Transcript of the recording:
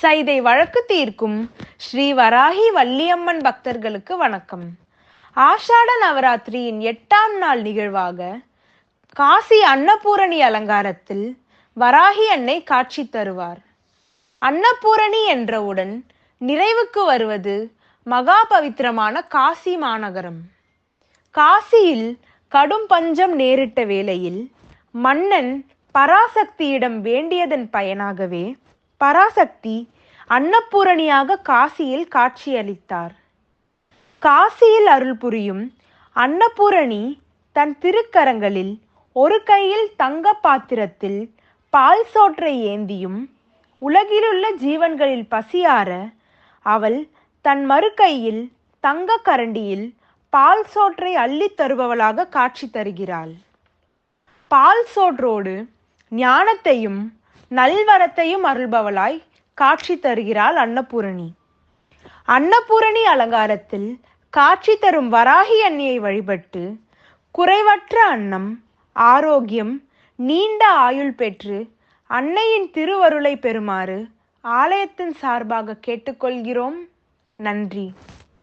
சைதை வழக்கு தீர்க்கும் ஸ்ரீ வராகி வள்ளியம்மன் பக்தர்களுக்கு வணக்கம். ஆஷாட நவராத்திரியின் எட்டாம் நாள் நிகழ்வாக காசி அன்னபூரணி அலங்காரத்தில் வராகி அன்னை காட்சி தருவார். அன்னபூரணி என்றவுடன் நிறைவுக்கு வருவது மகா பவித்திரமான காசி மாநகரம். காசியில் கடும் பஞ்சம் நேரிட்ட வேளையில் மன்னன் பராசக்தியிடம் வேண்டியதன் பயனாகவே பராசக்தி அன்னபூரணியாக காசியில் காட்சியளித்தார். காசியில் அருள் புரியும் அன்னபூரணி தன் திருக்கரங்களில் ஒரு கையில் தங்க பாத்திரத்தில் பால் சோற்றை ஏந்தியும் உலகிலுள்ள ஜீவன்களில் பசியார அவள் தன் மறுகையில் தங்க கரண்டியில் பால் சோற்றை அள்ளித் தருபவளாக காட்சி தருகிறாள். பால் சோற்றோடு ஞானத்தையும் நல்வரத்தையும் அருள்பவளாய் காட்சி தருகிறாள் அன்னபூரணி. அன்னபூரணி அலங்காரத்தில் காட்சி தரும் வராகி அன்னியை வழிபட்டு குறைவற்ற அன்னம் ஆரோக்கியம் நீண்ட ஆயுள் பெற்று அன்னையின் திருவருளை பெறுமாறு ஆலயத்தின் சார்பாக கேட்டுக்கொள்கிறோம். நன்றி.